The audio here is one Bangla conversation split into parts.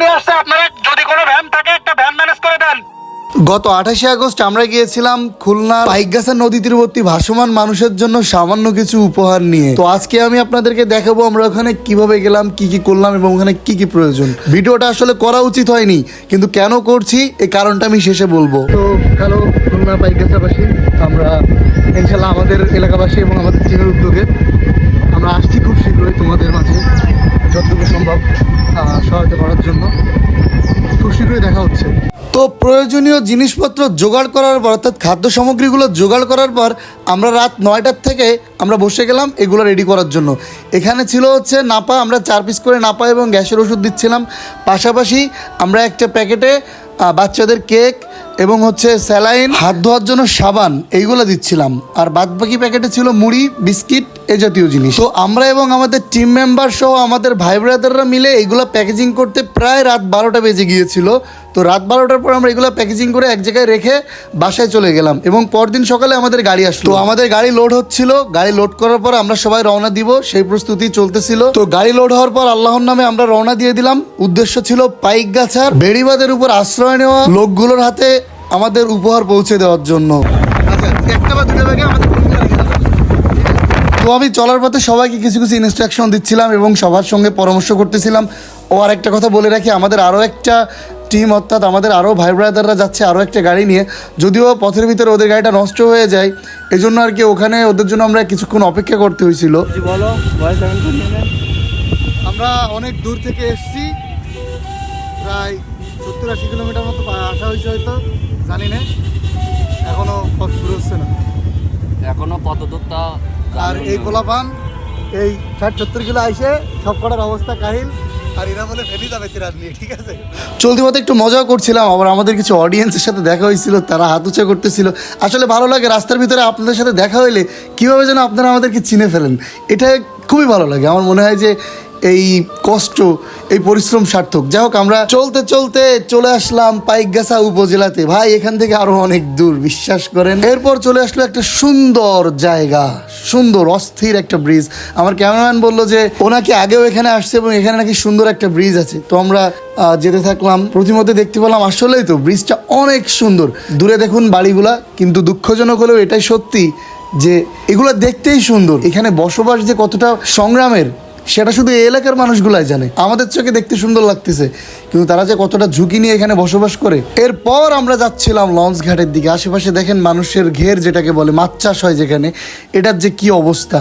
নিয়ে আসছে আপনারা যদি কোনো ভ্যান থাকে একটা ভ্যান ম্যানেজ করে দেন। গত আঠাশে আগস্ট আমরা গিয়েছিলাম খুলনা পাইকগাছা নদী তীরবর্তী ভাসমান মানুষের জন্য সামান্য কিছু উপহার নিয়ে। তো আজকে আমি আপনাদেরকে দেখাবো আমরা ওখানে কীভাবে গেলাম কি কি করলাম এবং ওখানে কি কি প্রয়োজন। ভিডিওটা আসলে করা উচিত হয়নি কিন্তু কেন করছি এই কারণটা আমি শেষে বলব। তো হ্যালো খুলনা পাইকগাছাবাসী আমরা ইনশাল্লাহ আমাদের এলাকাবাসী এবং আমাদের টিমের উদ্যোগে আমরা আসছি খুব শীঘ্রই। প্রয়োজনীয় জিনিসপত্র জোগাড় করার পর, অর্থাৎ খাদ্য সামগ্রীগুলো জোগাড় করার পর, আমরা রাত নয়টার থেকে আমরা বসে গেলাম এগুলো রেডি করার জন্য। এখানে ছিল হচ্ছে নাপা, আমরা চার পিস করে নাপা এবং গ্যাসের ওষুধ দিচ্ছিলাম। পাশাপাশি আমরা একটা প্যাকেটে বাচ্চাদের কেক এবং হচ্ছে স্যালাইন, হাত ধোয়ার জন্য সাবান এইগুলো দিচ্ছিলাম। আর বাদ বাকি প্যাকেটে ছিল মুড়ি, বিস্কিট এ জাতীয় জিনিস। তো আমরা এবং আমাদের টিম মেম্বার সহ আমাদের ভাই ব্রাদাররা মিলে এইগুলো প্যাকেজিং করতে প্রায় রাত বারোটা বেজে গিয়েছিল। তো রাত বারোটার পর আমরা এগুলো প্যাকেজিং করে এক জায়গায় রেখে বাসায় চলে গেলাম এবং পরদিন সকালে আমাদের গাড়ি আসলো। তো আমাদের গাড়ি লোড হচ্ছিল। গাড়ি লোড করার পর আমরা সবাই রওনা দিব সেই প্রস্তুতি চলতেছিল। তো গাড়ি লোড হওয়ার পর আল্লাহর নামে আমরা রওনা দিয়ে দিলাম। উদ্দেশ্য ছিল পাইক গাছার বেড়িবাদের উপর আশ্রয় নেওয়া লোকগুলোর হাতে আমাদের উপহার পৌঁছে দেওয়ার জন্য। আচ্ছা একটা বা দুটো ব্যাগে আমাদের তো আমি চলার পথে সবাইকে কিছু কিছু ইনস্ট্রাকশন দিচ্ছিলাম এবং সবার সঙ্গে পরামর্শ করতেছিলাম। ও আর একটা কথা বলে রাখি আমাদের আরও একটা টিম অর্থাৎ আমাদের আরও ভাই ব্রাদাররা যাচ্ছে আরও একটা গাড়ি নিয়ে। যদিও পথের ভিতরে ওদের গাড়িটা নষ্ট হয়ে যায় এই জন্য আর কি ওখানে ওদের জন্য আমরা কিছুক্ষণ অপেক্ষা করতে হয়েছিল। বলো ভয়েস নিয়ে আমরা অনেক দূর থেকে এসেছি প্রায় সত্তর আশি কিলোমিটার মতো আসা হয়েছে হয়তো জানি না। এখনও পথ শুরু হচ্ছে না। এখনও কত দূর তা আর এই গোলাপান এই ষাট সত্তর কিলো আইসে সব কটার অবস্থা কাহিল। আর এরা বলে ঠিক আছে? চলতি পথে একটু মজাও করছিলাম, আবার আমাদের কিছু অডিয়েন্সের সাথে দেখা হয়েছিল, তারা হাত উঁচা করতেছিল। আসলে ভালো লাগে রাস্তার ভিতরে আপনাদের সাথে দেখা হইলে কীভাবে যেন আপনারা আমাদেরকে চিনে ফেলেন, এটা খুবই ভালো লাগে। আমার মনে হয় যে এই কষ্ট, এই পরিশ্রম সার্থক। যাই হোক, আমরা চলতে চলতে চলে আসলাম পাইকগাছা উপজেলাতে। ভাই, এখান থেকে আরও অনেক দূর, বিশ্বাস করেন। এরপর চলে আসলো একটা সুন্দর জায়গা, সুন্দর, অস্থির একটা ব্রিজ আমার ক্যামেরাম্যান বলল যে, ও নাকি আগেও এখানে আসছে এবং এখানে নাকি সুন্দর একটা ব্রিজ আছে। তো আমরা যেতে থাকলাম। প্রতিমধ্যে দেখতে পেলাম আসলেই তো ব্রিজটা অনেক সুন্দর। দূরে দেখুন বাড়িগুলা, কিন্তু দুঃখজনক হলেও এটাই সত্যি যে, এগুলো দেখতেই সুন্দর। এখানে বসবাস যে কতটা সংগ্রামের সেটা শুধু এই এলাকার মানুষগুলাই জানে। আমাদের চোখে দেখতে সুন্দর লাগতেছে, কিন্তু তারা যে কতটা ঝুঁকি নিয়ে এখানে বসবাস করে। এরপর আমরা যাচ্ছিলাম লঞ্চ ঘাটের দিকে। আশেপাশে দেখেন মানুষের ঘের যেটাকে বলে মাছ চাষ হয় যেখানে, এটার যে কি অবস্থা।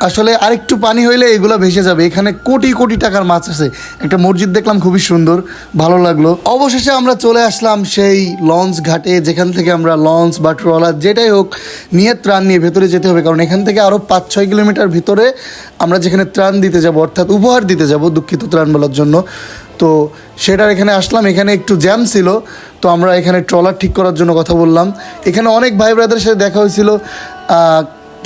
আসলে আরেকটু পানি হইলে এগুলো ভেসে যাবে। এখানে কোটি কোটি টাকার মাছ আছে। একটা মসজিদ দেখলাম খুবই সুন্দর, ভালো লাগল। অবশেষে আমরা চলে আসলাম সেই লঞ্চ ঘাটে, যেখান থেকে আমরা লঞ্চ বা ট্রলার যেটাই হোক নিয়ে ত্রাণ নিয়ে ভেতরে যেতে হবে। কারণ এখান থেকে আরও পাঁচ ছয় কিলোমিটার ভিতরে আমরা যেখানে ত্রাণ দিতে যাব, অর্থাৎ উপহার দিতে যাব দুঃখিত ত্রাণ বলার জন্য। তো সেটার এখানে আসলাম। এখানে একটু জ্যাম ছিল। তো আমরা এখানে ট্রলার ঠিক করার জন্য কথা বললাম। এখানে অনেক ভাই ব্রাদারের সাথে দেখা হয়েছিল।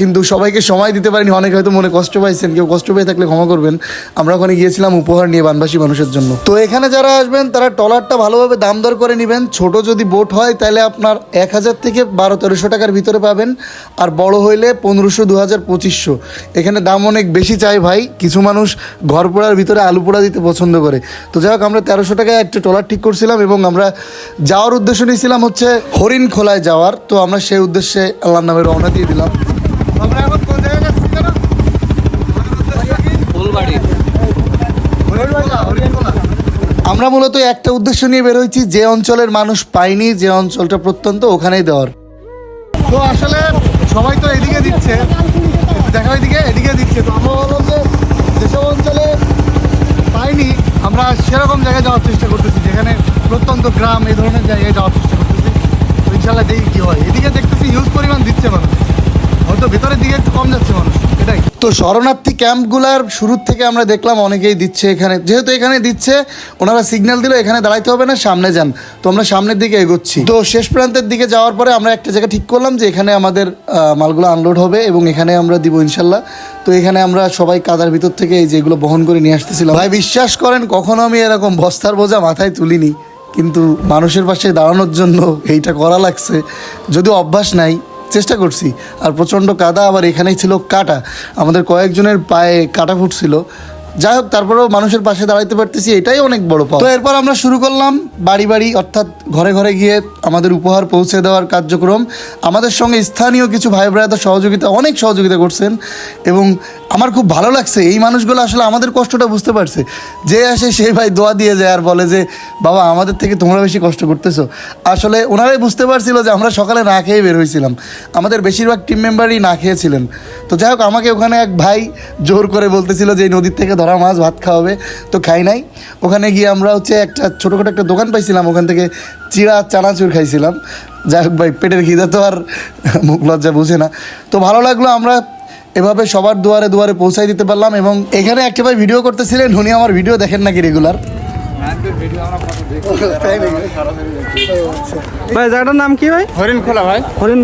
কিন্তু সবাইকে সময় দিতে পারিনি, অনেকে হয়তো মনে কষ্ট পাইছেন, কেউ কষ্ট পেয়ে থাকলে ক্ষমা করবেন। আমরা ওখানে গিয়েছিলাম উপহার নিয়ে বানবাসী মানুষের জন্য। তো এখানে যারা আসবেন, তারা ট্রলারটা ভালোভাবে দাম দর করে নেবেন। ছোট যদি বোট হয়, তাহলে আপনার এক হাজার থেকে বারো, তেরোশো টাকার ভিতরে পাবেন। আর বড় হইলে পনেরোশো দু হাজার পঁচিশশো। এখানে দাম অনেক বেশি চাই ভাই। কিছু মানুষ ঘর পোড়ার ভিতরে আলু পোড়া দিতে পছন্দ করে। তো যাই হোক, আমরা তেরোশো টাকায় একটা ট্রলার ঠিক করছিলাম এবং আমরা যাওয়ার উদ্দেশ্য নিয়েছিলাম হচ্ছে হরিণ খোলায় যাওয়ার। তো আমরা সেই উদ্দেশ্যে আল্লাহর নামে রওনা দিয়ে দিলাম। আমরা এখন কোন জায়গায় যাচ্ছি জানো ফুলবাড়ি। আমরা মূলত একটা উদ্দেশ্য নিয়ে বের হয়েছি যে অঞ্চলের মানুষ পায়নি যে অঞ্চলটা প্রত্যন্ত ওখানেই দেওয়ার। তো আসলে সবাই তো এদিকে দিচ্ছে। দেখা এদিকে এদিকে দিচ্ছে। তো আমরা বললাম যে যেসব অঞ্চলে পাইনি আমরা সেরকম জায়গায় যাওয়ার চেষ্টা করতেছি যেখানে প্রত্যন্ত গ্রাম এই ধরনের জায়গায় যাওয়ার চেষ্টা করতেছি। ইনশাল্লাহ দেখি কী হয়। এদিকে দেখতেছি হিউজ পরিমাণ দিচ্ছে মানুষ। ভেতরের দিকে একটু কম যাচ্ছে মানুষ, এটাই। তো শরণার্থী ক্যাম্পগুলার শুরুর থেকে আমরা দেখলাম অনেকেই দিচ্ছে এখানে, যেহেতু এখানে দিচ্ছে, ওনারা সিগন্যাল দিল, এখানে দাঁড়াইতে হবে না, সামনে যান। তো আমরা সামনের দিকে এগোচ্ছি। তো শেষ প্রান্তের দিকে যাওয়ার পরে আমরা একটা জায়গা ঠিক করলাম যে এখানে আমাদের মালগুলো আনলোড হবে এবং এখানে আমরা দিব ইনশাল্লাহ। তো এখানে আমরা সবাই কাদার ভিতর থেকে এই যেগুলো বহন করে নিয়ে আসতেছিলাম। ভাই, বিশ্বাস করেন, কখনো আমি এরকম বস্তার বোঝা মাথায় তুলিনি। কিন্তু মানুষের পাশে দাঁড়ানোর জন্য এইটা করা লাগছে। যদিও অভ্যাস নাই চেষ্টা করছি। আর প্রচণ্ড কাদা, আবার এখানেই ছিল কাটা। আমাদের কয়েকজনের পায়ে কাটা ফুটছিল। যাই হোক, তারপরেও মানুষের পাশে দাঁড়াইতে পারতেছি, এটাই অনেক বড় পাওয়া তো এরপর আমরা শুরু করলাম বাড়ি বাড়ি, অর্থাৎ ঘরে ঘরে গিয়ে আমাদের উপহার পৌঁছে দেওয়ার কার্যক্রম। আমাদের সঙ্গে স্থানীয় কিছু ভাই ব্রাদা সহযোগিতা, অনেক সহযোগিতা করছেন। এবং আমার খুব ভালো লাগছে, এই মানুষগুলো আসলে আমাদের কষ্টটা বুঝতে পারছে। যে আসে সেই ভাই দোয়া দিয়ে যায় আর বলে যে, বাবা, আমাদের থেকে তোমরা বেশি কষ্ট করতেছো। আসলে ওনারাই বুঝতে পারছিল যে আমরা সকালে না খেয়ে বের হয়েছিলাম। আমাদের বেশিরভাগ টিম মেম্বারই না খেয়েছিলেন। তো যাই হোক, আমাকে ওখানে এক ভাই জোর করে বলতেছিল যে, এই নদীর থেকে ধরা মাছ, ভাত খাওয়াবে। তো খাই নাই। ওখানে গিয়ে আমরা হচ্ছে একটা ছোটোখাটো একটা দোকান পাইছিলাম, ওখান থেকে চিড়া চানাচুর খাইছিলাম। যাই হোক ভাই, পেটের খিদে তো আর মুখ লজ্জা বুঝে না। তো ভালো লাগল, আমরা এভাবে সবার দুয়ারে দুয়ারে পৌঁছাই দিতে পারলাম এবং এখানে একটা ভাই ভিডিও করতেছিলেন উনি আমার ভিডিও দেখেন নাকি রেগুলার ভাই জায়গাটার নাম কি ভাই? হরিণখোলা ভাই। হরিণ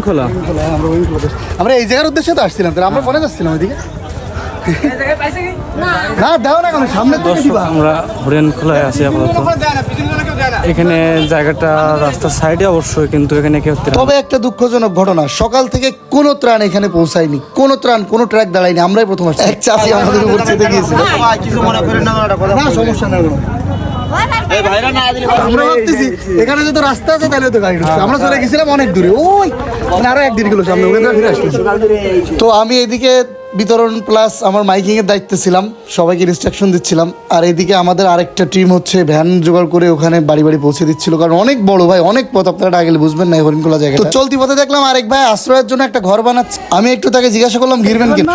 আমরা এই জায়গার উদ্দেশ্যে তো আসছিলাম আমরা ফোনে যাচ্ছিলাম ওইদিকে। না দাও না কেন? সামনে তো দিবা। আমরা হরিণ খোলায় আছি আপাতত। এখানে জায়গাটা রাস্তার সাইডে অবশ্যই কিন্তু এখানে কেউ তবে একটা দুঃখজনক ঘটনা। সকাল থেকে কোনো ত্রাণ এখানে পৌঁছায়নি। কোনো ত্রাণ কোনো ট্র্যাক দাঁড়ায়নি। আমরাই প্রথম আসছি। এক চাষি আমাদের উপর চেতে গিয়েছিল। না সমস্যা না আমরা ভাবতেছি এখানে রাস্তা আছে তাহলে তো গাড়ি আমরা চলে গেছিলাম অনেক দূরে। ওই মানে আরও এক দেড় কিলো সামনে ওখান ফিরে আসতেছি। তো আমি এদিকে বিতরণ প্লাস আমার মাইকিংয়ের এর দায়িত্বে ছিলাম সবাইকে ইনস্ট্রাকশন দিচ্ছিলাম। আর এদিকে আমাদের আরেকটা টিম হচ্ছে ভ্যান জোগাড় করে ওখানে বাড়ি বাড়ি পৌঁছে দিচ্ছিল। কারণ অনেক বড় ভাই অনেক পথ আপনারা আগে বুঝবেন না হরিণখোলা জায়গা তো চলতি পথে দেখলাম আরেক ভাই আশ্রয়ের জন্য একটা ঘর বানাচ্ছে। আমি একটু তাকে জিজ্ঞাসা করলাম ঘিরবেন কিনা?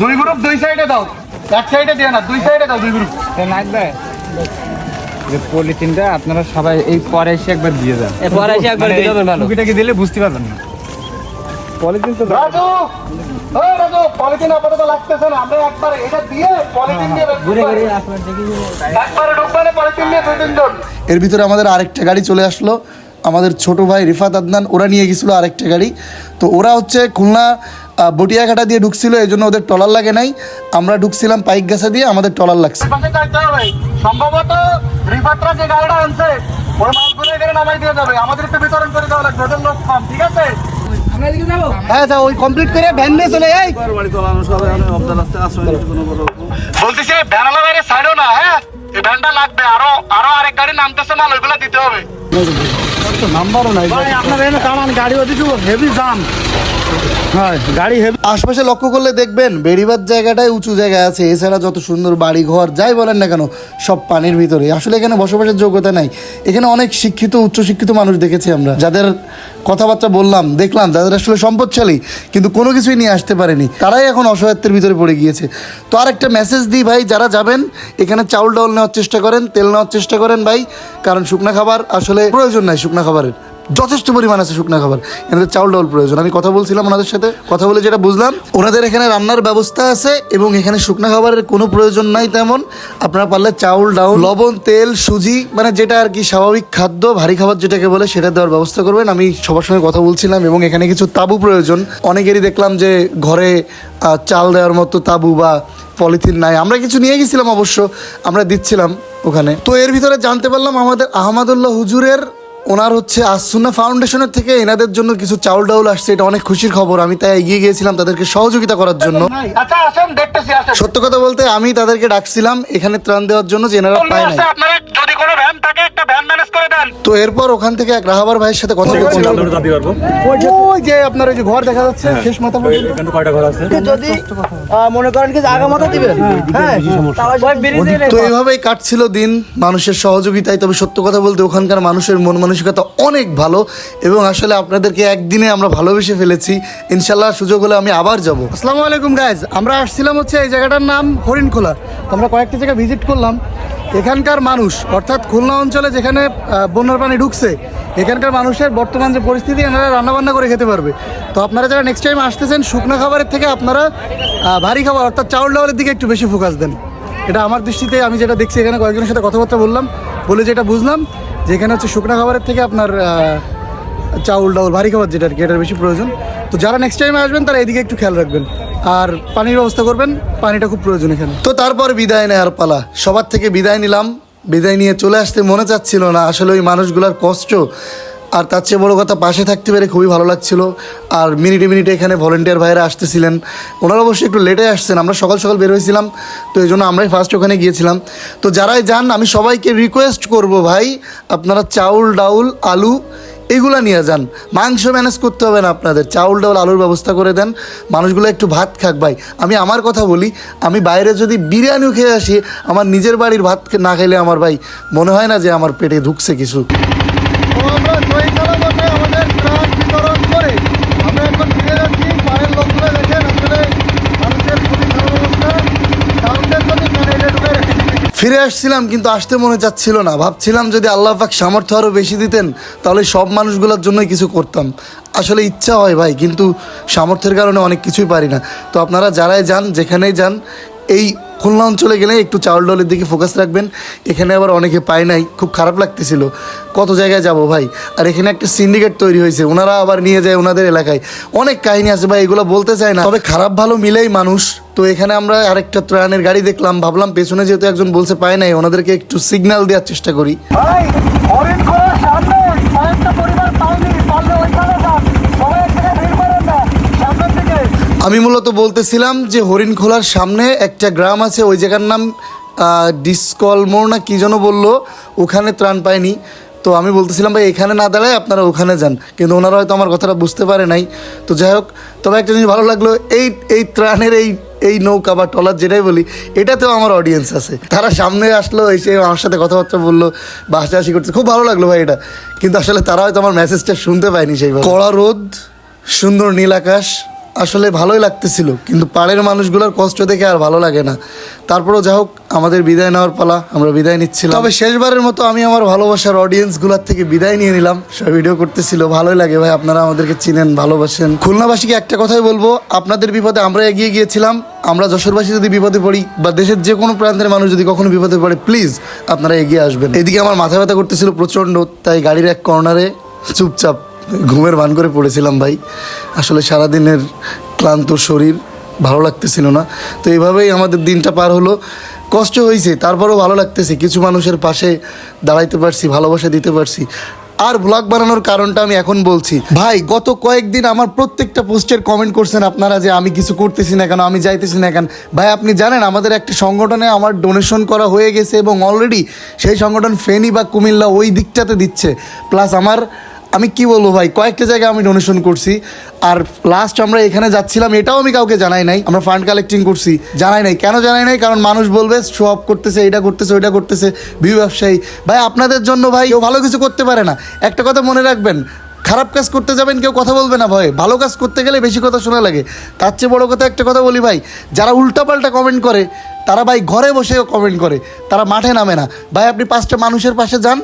দুই গ্রুপ দুই সাইডে দাও। এক সাইডে দিয়ে না দুই সাইডে দাও দুই গ্রুপ লাগবে। যে পলিথিনটা আপনারা সবাই এই পরে এসে একবার দিয়ে দেন। পরে এসে একবার দিলে হবে ভালো। টুকিটাকি দিলে বুঝতে পারবেন না। পলিথিন তো রাজু! ও রাজু পলিথিন আপাতত লাগতেছে না। আমরা একবার এটা দিয়ে পলিথিন দিয়ে ঘুরে ঘুরে একবারে ঢুকবানে পলিথিন দিয়ে দুই তিনজন। এর ভিতরে আমাদের আরেকটা গাড়ি চলে আসলো। আমাদের ছোট ভাই রিফাত আদনান ওরা নিয়ে গেছিল আরেকটা গাড়ি। তো ওরা হচ্ছে খুলনা বটিয়াঘাটা দিয়ে ঢুকছিল এই জন্য ওদের টলার লাগে নাই। আমরা ঢুকছিলাম পাইক গাছা দিয়ে আমাদের টলার লাগছে। সম্ভবত রিফাতরা যে গাড়িটা আনছে ওই মালগুলো এখানে নামাই দিয়ে যাবে। আমাদের একটু বিতরণ করে দেওয়া লাগবে। ওদের লোক কম ঠিক আছে? হ্যাঁ ওই কমপ্লিট করে ভ্যান নিয়ে চলে যাই বলতেছি ভ্যানালা বাইরে ছাড়ো না হ্যাঁ? এই ভ্যানটা লাগবে। আরও আরও আরেক গাড়ি নামতেছে মাল ওইগুলো দিতে হবে। নাম্বারও নাই। আপনার এখানে কামান গাড়ি ওদিকে হেভি জাম গাড়ি আশপাশে লক্ষ্য করলে দেখবেন বেড়িবাদ জায়গাটায় উঁচু জায়গায় আছে, এছাড়া যত সুন্দর বাড়ি ঘর যাই বলেন না কেন, সব পানির ভিতরে আসলে এখানে বসবাসের যোগ্যতা নাই। এখানে অনেক শিক্ষিত, উচ্চশিক্ষিত মানুষ দেখেছি আমরা। যাদের কথাবার্তা বললাম, দেখলাম তাদের আসলে সম্পদশালী, কিন্তু কোনো কিছুই নিয়ে আসতে পারেনি। তারাই এখন অসহায়ত্বের ভিতরে পড়ে গিয়েছে। তো আর একটা মেসেজ দিই ভাই, যারা যাবেন, এখানে চাউল ডাউল নেওয়ার চেষ্টা করেন, তেল নেওয়ার চেষ্টা করেন ভাই, কারণ শুকনা খাবার আসলে প্রয়োজন নাই শুকনা খাবারের। যথেষ্ট পরিমাণ আছে শুকনা খাবার। এনাদের চাউল ডাউল প্রয়োজন। আমি কথা বলছিলাম ওনাদের সাথে, কথা বলে যেটা বুঝলাম, ওনাদের এখানে রান্নার ব্যবস্থা আছে এবং এখানে শুকনা খাবারের কোনো প্রয়োজন নাই তেমন। আপনারা পারলে চাউল, ডাউল, লবণ, তেল, সুজি মানে যেটা আর কি স্বাভাবিক খাদ্য, ভারী খাবার যেটাকে বলে, সেটা দেওয়ার ব্যবস্থা করবেন। আমি সবার সঙ্গে কথা বলছিলাম এবং এখানে কিছু তাবু প্রয়োজন। অনেকেরই দেখলাম যে ঘরে চাল দেওয়ার মতো তাবু বা পলিথিন নাই। আমরা কিছু নিয়ে গেছিলাম অবশ্য, আমরা দিচ্ছিলাম ওখানে। তো এর ভিতরে জানতে পারলাম আমাদের আহমদুল্লাহ হুজুরের ওনার হচ্ছে আসুন্না ফাউন্ডেশনের থেকে এনাদের জন্য কিছু চাউল ডাউল আসছে এটা অনেক খুশির খবর। আমি তাই এগিয়ে গিয়েছিলাম তাদেরকে সহযোগিতা করার জন্য। আচ্ছা আসেন দেখতেছি আসেন। সত্য কথা বলতে আমি তাদেরকে ডাকছিলাম এখানে ত্রাণ দেওয়ার জন্য যে এনারা পায় নাই। আপনারা যদি কোনো ভ্যান থাকে একটা ভ্যান ম্যানেজ করে দেন। তো এরপর ওখান থেকে এক রাহাবার ভাইয়ের সাথে কথা বলছিলাম। ওই যে আপনার ওই যে ঘর দেখা যাচ্ছে শেষ মাথা পর্যন্ত যদি মনে করেন কি জায়গা মতো দিবেন? হ্যাঁ। তো এইভাবেই কাটছিল দিন মানুষের সহযোগিতায়। তবে সত্য কথা বলতে ওখানকার মানুষের মন মানসিকতা অনেক ভালো এবং আসলে আপনাদেরকে একদিনে আমরা ভালোবেসে ফেলেছি। ইনশাল্লাহ সুযোগ হলে আমি আবার যাব। আসসালামু আলাইকুম গাইজ আমরা আসছিলাম হচ্ছে এই জায়গাটার নাম হরিণখোলা। আমরা কয়েকটি জায়গা ভিজিট করলাম। এখানকার মানুষ, অর্থাৎ খুলনা অঞ্চলে যেখানে বন্যার পানি ঢুকছে, এখানকার মানুষের বর্তমান যে পরিস্থিতি, এনারা রান্নাবান্না করে খেতে পারবে। তো আপনারা যারা নেক্সট টাইম আসতেছেন, শুকনো খাবারের থেকে আপনারা ভারী খাবার, অর্থাৎ চাউল ডাউলের দিকে একটু বেশি ফোকাস দেন। এটা আমার দৃষ্টিতে আমি যেটা দেখছি, এখানে কয়েকজনের সাথে কথাবার্তা বললাম। বলে যেটা বুঝলাম যে এখানে হচ্ছে শুকনো খাবারের থেকে আপনার চাউল, ডাউল, ভারী খাবার যেটা আর কি, এটার বেশি প্রয়োজন। তো যারা নেক্সট টাইমে আসবেন, তারা এদিকে একটু খেয়াল রাখবেন। আর পানির ব্যবস্থা করবেন, পানিটা খুব প্রয়োজন এখানে। তো তারপর বিদায় নেয়ার পালা। সবার থেকে বিদায় নিলাম। বিদায় নিয়ে চলে আসতে মনে চাচ্ছিল না। আসলে ওই মানুষগুলোর কষ্ট আর তার চেয়ে বড় কথা পাশে থাকতে পেরে খুবই ভালো লাগছিল। আর মিনিটে মিনিটে এখানে ভলেন্টিয়ার ভাইরা আসতেছিলেন। ওনারা অবশ্যই একটু লেটে আসছেন, আমরা সকাল সকাল বের হয়েছিলাম, তো এই জন্য আমরাই ফার্স্ট ওখানে গিয়েছিলাম। তো যারাই যান, আমি সবাইকে রিকোয়েস্ট করব ভাই, আপনারা চাউল, ডাউল, আলু এগুলা নিয়ে যান। মাংস ম্যানেজ করতে হবে না আপনাদের। চাউল, ডাউল, আলুর ব্যবস্থা করে দেন। মানুষগুলো একটু ভাত খাক ভাই। আমি আমার কথা বলি, আমি বাইরে যদি বিরিয়ানিও খেয়ে আসি, আমার নিজের বাড়ির ভাত না খেলে আমার ভাই, মনে হয় না যে আমার পেটে ঢুকছে কিছু। ফিরে ফিরে আসছিলাম কিন্তু আসতে মনে চাচ্ছিল না। ভাবছিলাম যদি আল্লাহ পাক সামর্থ্য আরও বেশি দিতেন, তাহলে সব মানুষগুলোর জন্যই কিছু করতাম। আসলে ইচ্ছা হয় ভাই, কিন্তু সামর্থ্যের কারণে অনেক কিছুই পারি না। তো আপনারা যারাই যান, যেখানেই যান এই খুলনা অঞ্চলে গেলে একটু চাউল ডলের দিকে ফোকাস রাখবেন। এখানে আবার অনেকে পায় নাই, খুব খারাপ লাগতেছিল। কত জায়গায় যাব ভাই? আর এখানে একটা সিন্ডিকেট তৈরি হয়েছে, ওনারা আবার নিয়ে যায় ওনাদের এলাকায়। অনেক কাহিনী আছে ভাই, এগুলো বলতে চায় না। তবে খারাপ ভালো মিলেই মানুষ। তো এখানে আমরা আরেকটা ত্রাণের গাড়ি দেখলাম, ভাবলাম পেছনে যেহেতু একজন বলছে পায় নাই, ওনাদেরকে একটু সিগন্যাল দেওয়ার চেষ্টা করি ভাই হরিণ খোলার সামনে কয়েকটা পরিবার পাইনি পারলে ওইখানে যান সবাই এক জায়গায় ভিড় করেন না সামনের দিকে আমি মূলত বলতেছিলাম যে হরিণখোলার সামনে একটা গ্রাম আছে, ওই জায়গার নাম ডিসকলমোর না কী যেন বলল, ওখানে ত্রাণ পায়নি। তো আমি বলতেছিলাম, ভাই, এখানে না দাঁড়ায় আপনারা ওখানে যান। কিন্তু ওনারা হয়তো আমার কথাটা বুঝতে পারে নাই। তো যাই হোক, তবে একটা জিনিস ভালো লাগল, এই এই ত্রাণের এই এই নৌকা বা টলার যেটাই বলি, এটাতেও আমার অডিয়েন্স আছে। তারা সামনে আসলো, এসে আমার সাথে কথাবার্তা বলল বা হাসাহাসি করতে খুব ভালো লাগল ভাই এটা। কিন্তু আসলে তারা হয়তো আমার মেসেজটা শুনতে পায়নি সেইভাবে। কড়া রোদ, সুন্দর নীল আকাশ আসলে ভালোই লাগতেছিল, কিন্তু পাড়ের মানুষগুলোর কষ্ট দেখে আর ভালো লাগে না। তারপরেও যা হোক, আমাদের বিদায় নেওয়ার পালা, আমরা বিদায় নিচ্ছিলাম। তবে শেষবারের মতো আমি আমার ভালোবাসার অডিয়েন্সগুলোর থেকে বিদায় নিয়ে নিলাম। সব ভিডিও করতেছিল, ভালোই লাগে ভাই, আপনারা আমাদেরকে চিনেন, ভালোবাসেন। খুলনাবাসীকে একটা কথাই বলব, আপনাদের বিপদে আমরা এগিয়ে গিয়েছিলাম। আমরা যশোরবাসী যদি বিপদে পড়ি, বা দেশের যে কোনো প্রান্তের মানুষ যদি কখনো বিপদে পড়ে প্লিজ আপনারা এগিয়ে আসবেন। এদিকে আমার মাথা ব্যথা করতেছিল প্রচণ্ড, তাই গাড়ির এক কর্নারে চুপচাপ ঘুমের ভান করে পড়েছিলাম ভাই। আসলে সারাদিনের ক্লান্ত শরীর ভালো লাগতেছিল না। তো এইভাবেই আমাদের দিনটা পার হলো। কষ্ট হয়েছে, তারপরেও ভালো লাগতেছে। কিছু মানুষের পাশে দাঁড়াইতে পারছি, ভালোবাসা দিতে পারছি। আর ব্লগ বানানোর কারণটা আমি এখন বলছি। ভাই, গত কয়েকদিন আমার প্রত্যেকটা পোস্টের কমেন্ট করছেন আপনারা যে আমি কিছু করতেছি না কেন, আমি যাইতেছি না কেন। ভাই, আপনি জানেন আমাদের একটি সংগঠনে আমার ডোনেশন করা হয়ে গেছে এবং অলরেডি সেই সংগঠন ফেনী বা কুমিল্লা ওই দিকটাতে দিচ্ছে। প্লাস আমার আমি কি বলব ভাই? কয়েকটা জায়গায় আমি ডোনেশন করছি। আর লাস্ট আমরা এখানে যাচ্ছিলাম, এটাও আমি কাউকে জানাই নাই। আমরা ফান্ড কালেক্টিং করছি, জানাই নাই। কেন জানাই নাই? কারণ মানুষ বলবে শো অফ করতেছে, এটা করতেছে, ওইটা করতেছে বিউ ব্যবসায়ী। ভাই, আপনাদের জন্য ভাই, কেউ ভালো কিছু করতে পারে না। একটা কথা মনে রাখবেন, খারাপ কাজ করতে যাবেন, কেউ কথা বলবে না ভয়। ভালো কাজ করতে গেলে বেশি কথা শোনা লাগে। তার চেয়ে বড় কথা একটা কথা বলি ভাই, যারা উল্টাপাল্টা কমেন্ট করে, তারা ভাই ঘরে বসে কমেন্ট করে। তারা মাঠে নামে না। ভাই, আপনি পাঁচটা মানুষের পাশে যান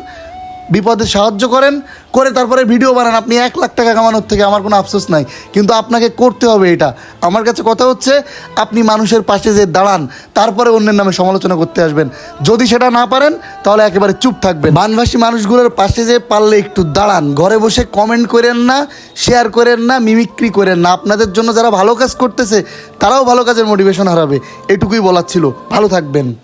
বিপদে সাহায্য করেন, করে তারপরে ভিডিও বানান। আপনি এক লাখ টাকা কামানোর থেকে আমার কোনো আফসোস নাই। কিন্তু আপনাকে করতে হবে এটা। আমার কাছে কথা হচ্ছে, আপনি মানুষের পাশে যে দাঁড়ান, তারপরে অন্যের নামে সমালোচনা করতে আসবেন। যদি সেটা না পারেন, তাহলে একেবারে চুপ থাকবেন। বানভাসী মানুষগুলোর পাশে যে পারলে একটু দাঁড়ান। ঘরে বসে কমেন্ট করেন না শেয়ার করেন না মিমিক্রি করেন না। আপনাদের জন্য যারা ভালো কাজ করতেছে, তারাও ভালো কাজের মোটিভেশন হারাবে। এটুকুই বলার ছিল। ভালো থাকবেন।